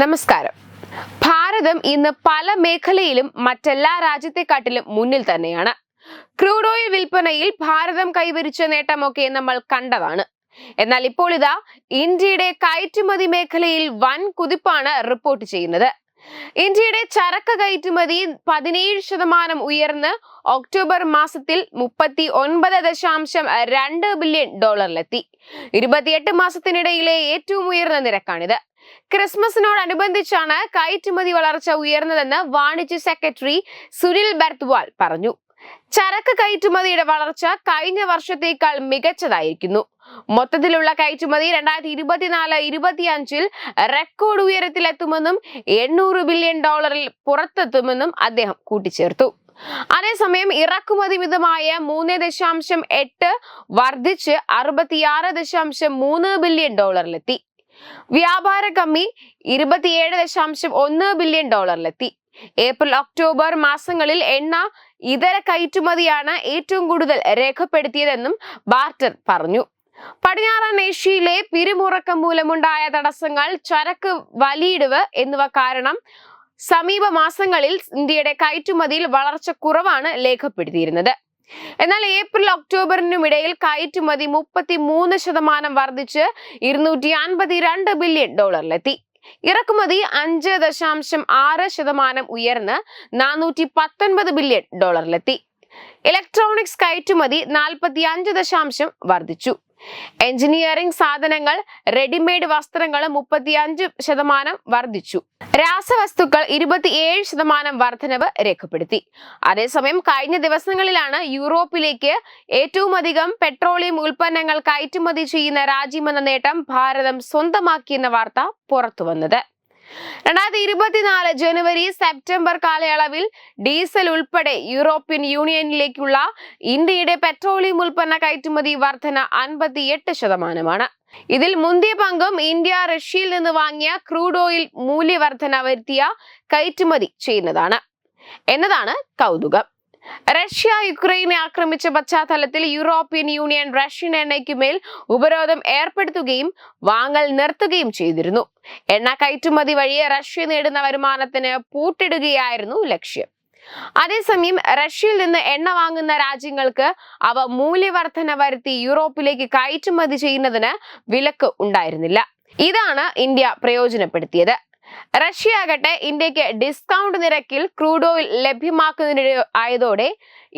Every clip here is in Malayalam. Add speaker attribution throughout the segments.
Speaker 1: നമസ്കാരം. ഭാരതം ഇന്ന് പല മേഖലയിലും മറ്റെല്ലാ രാജ്യത്തെക്കാട്ടിലും മുന്നിൽ തന്നെയാണ്. ക്രൂഡ് ഓയിൽ വിൽപ്പനയിൽ ഭാരതം കൈവരിച്ച നേട്ടമൊക്കെ നമ്മൾ കണ്ടതാണ്. എന്നാൽ ഇപ്പോൾ ഇതാ ഇന്ത്യയുടെ കയറ്റുമതി മേഖലയിൽ വൻ കുതിപ്പാണ് റിപ്പോർട്ട് ചെയ്യുന്നത്. ഇന്ത്യയുടെ ചരക്ക് കയറ്റുമതി പതിനേഴ് ശതമാനം ഉയർന്ന് ഒക്ടോബർ മാസത്തിൽ മുപ്പത്തി ഒൻപത് ദശാംശം രണ്ട് ബില്യൺ ഡോളറിലെത്തി. ഇരുപത്തിയെട്ട് മാസത്തിനിടയിലെ ഏറ്റവും ഉയർന്ന നിരക്കാണിത്. ക്രിസ്മസിനോടനുബന്ധിച്ചാണ് കയറ്റുമതി വളർച്ച ഉയർന്നതെന്ന് വാണിജ്യ സെക്രട്ടറി സുനിൽ ബർത്വാൾ പറഞ്ഞു. ചരക്ക് കയറ്റുമതിയുടെ വളർച്ച കഴിഞ്ഞ വർഷത്തേക്കാൾ മികച്ചതായിരിക്കുന്നു. മൊത്തത്തിലുള്ള കയറ്റുമതി രണ്ടായിരത്തി ഇരുപത്തിനാല് ഇരുപത്തിയഞ്ചിൽ റെക്കോർഡ് ഉയരത്തിലെത്തുമെന്നും എണ്ണൂറ് ബില്യൺ ഡോളറിൽ പുറത്തെത്തുമെന്നും അദ്ദേഹം കൂട്ടിച്ചേർത്തു. അതേസമയം ഇറക്കുമതി മിതമായ മൂന്ന് ദശാംശം എട്ട് വർദ്ധിച്ച് അറുപത്തിയാറ് ദശാംശം മൂന്ന് ബില്യൺ ഡോളറിലെത്തി. വ്യാപാര കമ്മി ഇരുപത്തിയേഴ് ദശാംശം ഒന്ന് ബില്യൺ ഡോളറിലെത്തി. ഏപ്രിൽ ഒക്ടോബർ മാസങ്ങളിൽ എണ്ണ ഇതര കയറ്റുമതിയാണ് ഏറ്റവും കൂടുതൽ രേഖപ്പെടുത്തിയതെന്നും ബാർട്ടർ പറഞ്ഞു. പടിഞ്ഞാറൻ ഏഷ്യയിലെ പിരിമുറക്കം മൂലമുണ്ടായ തടസ്സങ്ങൾ ചരക്ക് വലിയിടിവ് എന്നിവ കാരണം സമീപ മാസങ്ങളിൽ ഇന്ത്യയുടെ കയറ്റുമതിയിൽ വളർച്ച കുറവാണ് രേഖപ്പെടുത്തിയിരുന്നത്. എന്നാൽ ഏപ്രിൽ ഒക്ടോബറിനും ഇടയിൽ കയറ്റുമതി മുപ്പത്തി മൂന്ന് ശതമാനം വർദ്ധിച്ച് ഇരുന്നൂറ്റി അൻപത്തിരണ്ട് ബില്യൺ ഡോളറിലെത്തി. ഇറക്കുമതി അഞ്ച് ദശാംശം ആറ് ശതമാനം ഉയർന്ന് നാനൂറ്റി പത്തൊൻപത് ബില്യൺ ഡോളറിലെത്തി. ഇലക്ട്രോണിക്സ് കയറ്റുമതി നാൽപ്പത്തി അഞ്ച് ദശാംശം വർദ്ധിച്ചു. എഞ്ചിനീയറിംഗ് സാധനങ്ങൾ റെഡിമെയ്ഡ് വസ്ത്രങ്ങൾ മുപ്പത്തിയഞ്ച് ശതമാനം വർദ്ധിച്ചു. രാസവസ്തുക്കൾ ഇരുപത്തിയേഴ് ശതമാനം വർധനവ് രേഖപ്പെടുത്തി. അതേസമയം കഴിഞ്ഞ ദിവസങ്ങളിലാണ് യൂറോപ്പിലേക്ക് ഏറ്റവും അധികം പെട്രോളിയം ഉൽപ്പന്നങ്ങൾ കയറ്റുമതി ചെയ്യുന്ന രാജ്യമെന്ന നേട്ടം ഭാരതം സ്വന്തമാക്കിയെന്ന വാർത്ത പുറത്തുവന്നത്. രണ്ടായിരത്തി ഇരുപത്തിനാല് ജനുവരി സെപ്റ്റംബർ കാലയളവിൽ ഡീസൽ ഉൾപ്പെടെ യൂറോപ്യൻ യൂണിയനിലേക്കുള്ള ഇന്ത്യയുടെ പെട്രോളിയം ഉൽപ്പന്ന കയറ്റുമതി വർധന അൻപത്തിയെട്ട് ശതമാനമാണ്. ഇതിൽ മുന്തിയ പങ്കും ഇന്ത്യ റഷ്യയിൽ നിന്ന് വാങ്ങിയ ക്രൂഡ് ഓയിൽ മൂല്യവർധന വരുത്തിയ കയറ്റുമതി ചെയ്യുന്നതാണ്. എന്നതാണ് കൗതുകം. റഷ്യ യുക്രൈനെ ആക്രമിച്ച പശ്ചാത്തലത്തിൽ യൂറോപ്യൻ യൂണിയൻ റഷ്യൻ എണ്ണയ്ക്ക് മേൽ ഉപരോധം ഏർപ്പെടുത്തുകയും വാങ്ങൽ നിർത്തുകയും ചെയ്തിരുന്നു. എണ്ണ കയറ്റുമതി വഴി റഷ്യ നേടുന്ന വരുമാനത്തിന് പൂട്ടിടുകയായിരുന്നു ലക്ഷ്യം. അതേസമയം റഷ്യയിൽ നിന്ന് എണ്ണ വാങ്ങുന്ന രാജ്യങ്ങൾക്ക് അവ മൂല്യവർധന വരുത്തി യൂറോപ്പിലേക്ക് കയറ്റുമതി ചെയ്യുന്നതിന് വിലക്ക് ഉണ്ടായിരുന്നില്ല. ഇതാണ് ഇന്ത്യ പ്രയോജനപ്പെടുത്തിയത്. റഷ്യ ആകട്ടെ ഇന്ത്യയ്ക്ക് ഡിസ്കൗണ്ട് നിരക്കിൽ ക്രൂഡ് ഓയിൽ ലഭ്യമാക്കുന്നതിനിടെ ആയതോടെ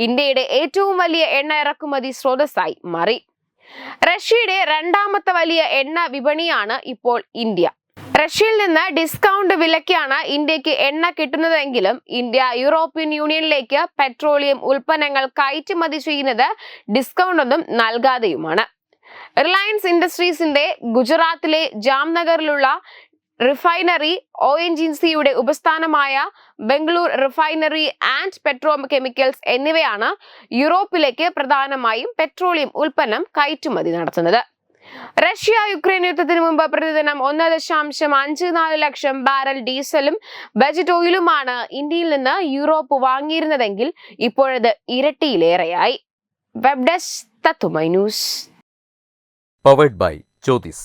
Speaker 1: ഇന്ത്യയുടെ ഏറ്റവും വലിയ എണ്ണ ഇറക്കുമതി സ്രോതസ്സായി മാറി. റഷ്യയുടെ രണ്ടാമത്തെ വലിയ എണ്ണ വിപണിയാണ് ഇപ്പോൾ ഇന്ത്യ. റഷ്യയിൽ നിന്ന് ഡിസ്കൗണ്ട് വിലയ്ക്കാണ് ഇന്ത്യയ്ക്ക് എണ്ണ കിട്ടുന്നതെങ്കിലും ഇന്ത്യ യൂറോപ്യൻ യൂണിയനിലേക്ക് പെട്രോളിയം ഉൽപ്പന്നങ്ങൾ കയറ്റുമതി ചെയ്യുന്നത് ഡിസ്കൗണ്ട് ഒന്നും നൽകാതെയുമാണ്. റിലയൻസ് ഇൻഡസ്ട്രീസിന്റെ ഗുജറാത്തിലെ ജാംനഗറിലുള്ള റിഫൈനറി ഒ എൻ ജി സിയുടെ ഉപസ്ഥാനമായ Bangalore refinery and petrochemicals എന്നിവയാണ് യൂറോപ്പിലേക്ക് പ്രധാനമായും പെട്രോളിയം ഉൽപ്പന്നം കയറ്റുമതി നടത്തുന്നത്. റഷ്യ യുക്രൈൻ യുദ്ധത്തിന് മുമ്പ് പ്രതിദിനം ഒന്ന് ദശാംശം അഞ്ച് നാല് ലക്ഷം ബാരൽ ഡീസലും ബജറ്റ് ഓയിലുമാണ് ഇന്ത്യയിൽ നിന്ന് യൂറോപ്പ് വാങ്ങിയിരുന്നതെങ്കിൽ ഇപ്പോഴത് ഇരട്ടിയിലേറെയായി. വെബ് ഡെസ്ക് തത്തുമൈ news
Speaker 2: powered by Jyothis